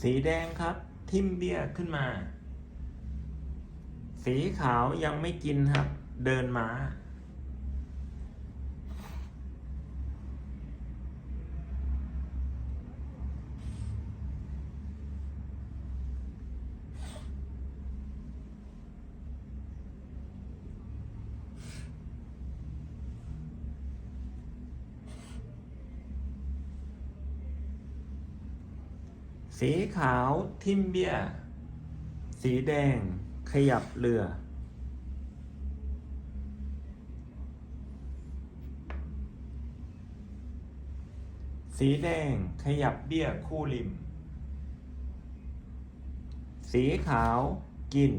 สีแดงครับ ทิมเบี้ยขึ้นมา สีขาวยังไม่กินครับ เดินม้า สีขาวทิมเบีย สีแดงขยับเรือ สีแดงขยับเบี้ยคู่ริม สีขาวกิน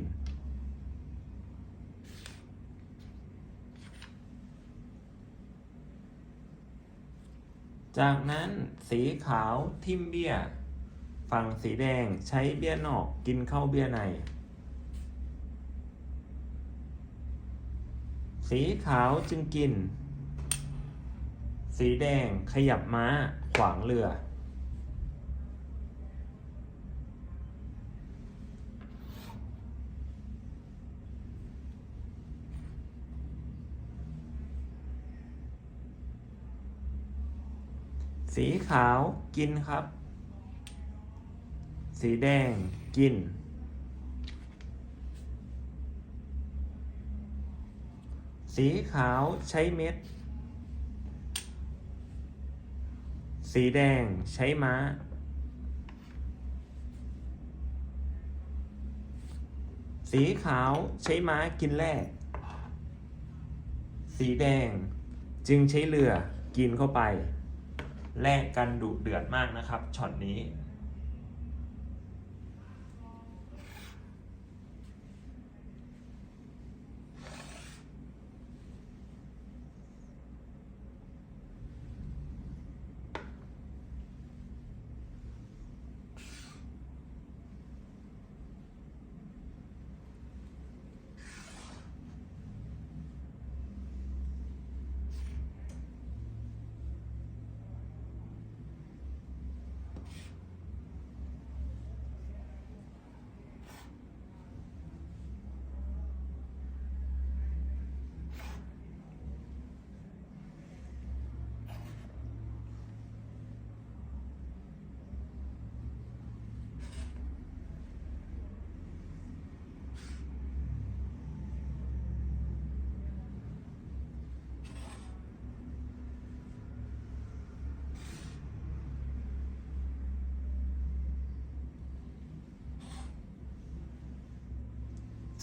จากนั้นสีขาวทิมเบี้ย ฝั่งสีแดงใช้เบี้ยนอกกินเข้าเบี้ยใน สีขาวจึงกิน สีแดงขยับม้าขวางเรือ สีขาวกินครับ สีแดงกิน สีขาวใช้เม็ด สีแดงใช้ม้า สีขาวใช้ม้ากินแร่สีแดงจึงใช้เรือกินเข้าไป แลกกันดุเดือดมากนะครับช็อตนี้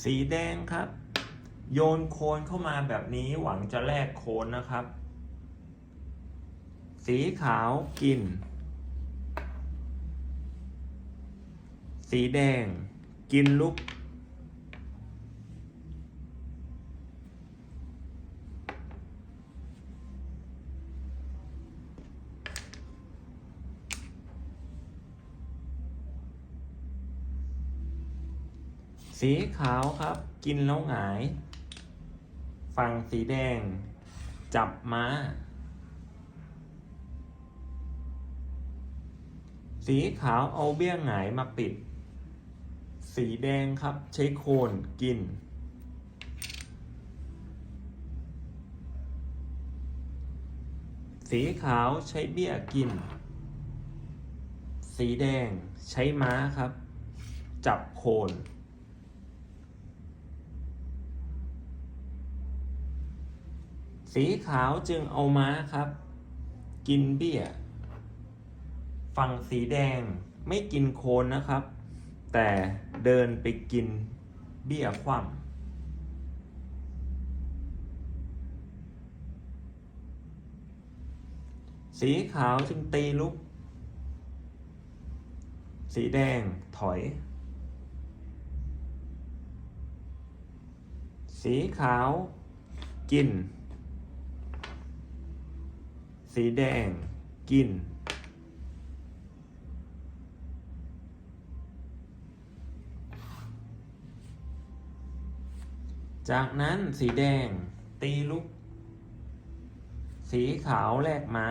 สีแดงครับ โยนโคนเข้ามาแบบนี้หวังจะแลกโคนนะครับ สีขาวกิน สีแดงกินลุก สีขาวครับ กินแล้วหงาย ฝั่งสีแดง จับม้า สีขาวเอาเบี้ยหงายมาปิด สีแดงครับใช้โคนกิน สีขาวใช้เบี้ยกิน สีแดงใช้ม้าครับ จับโคน สีขาวจึงเอาม้าครับ กินเบี้ย ฝั่งสีแดงไม่กินโคนนะครับ แต่เดินไปกินเบี้ยคว่ำสีขาวจึงตีลุก สีแดงถอย สีขาวกิน สีแดง กิน จากนั้นสีแดง ตีลุก สีขาวแลกมา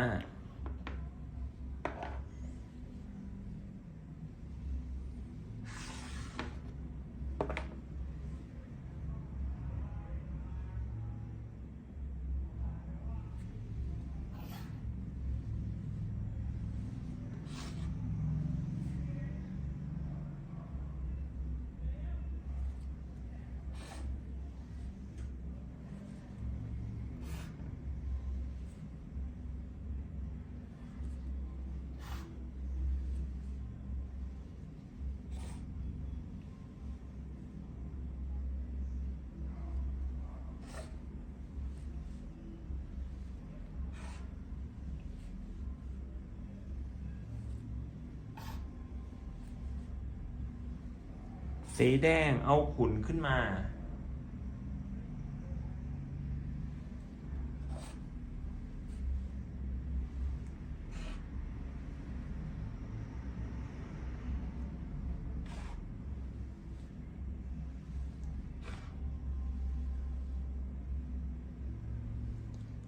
สีแดงเอาขุนขึ้นมา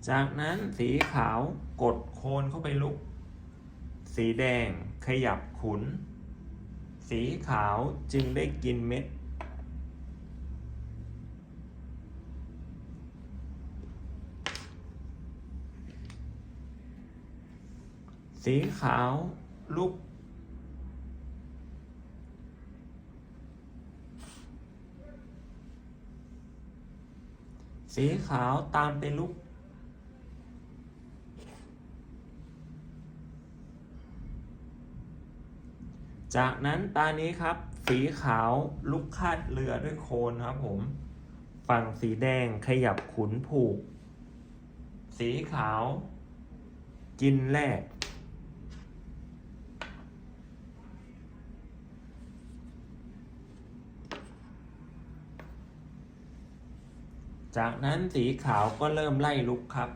จากนั้นสีขาวกดโคนเข้าไปลุก สีแดงขยับขุน สีขาวจึงได้กินเม็ด สีขาวลุกสีขาวตามไปลุก จากนั้นตานี้ครับ สีขาวลุกคาดเรือด้วยโคนครับผม ฝั่งสีแดงขยับขุนผูก สีขาว กินแรก จากนั้นสีขาวก็เริ่มไล่ลุกครับ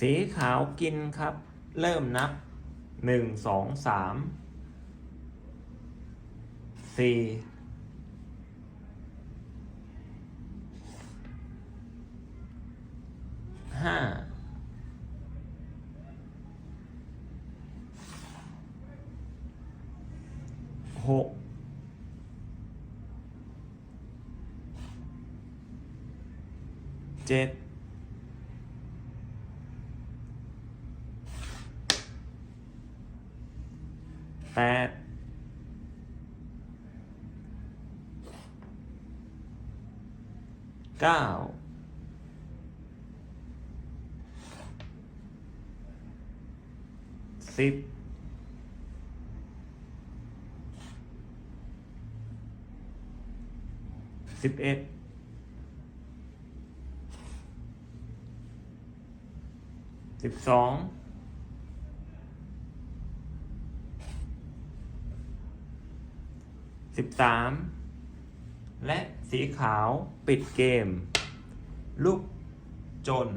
สีขาวกินครับ เริ่มนับหนึ่งสองสามสี่ห้าหกเจ็ด ปดเก้าสิบสิบเอ็ดสิบสอง สามและสีขาวปิดเกม ลูกจน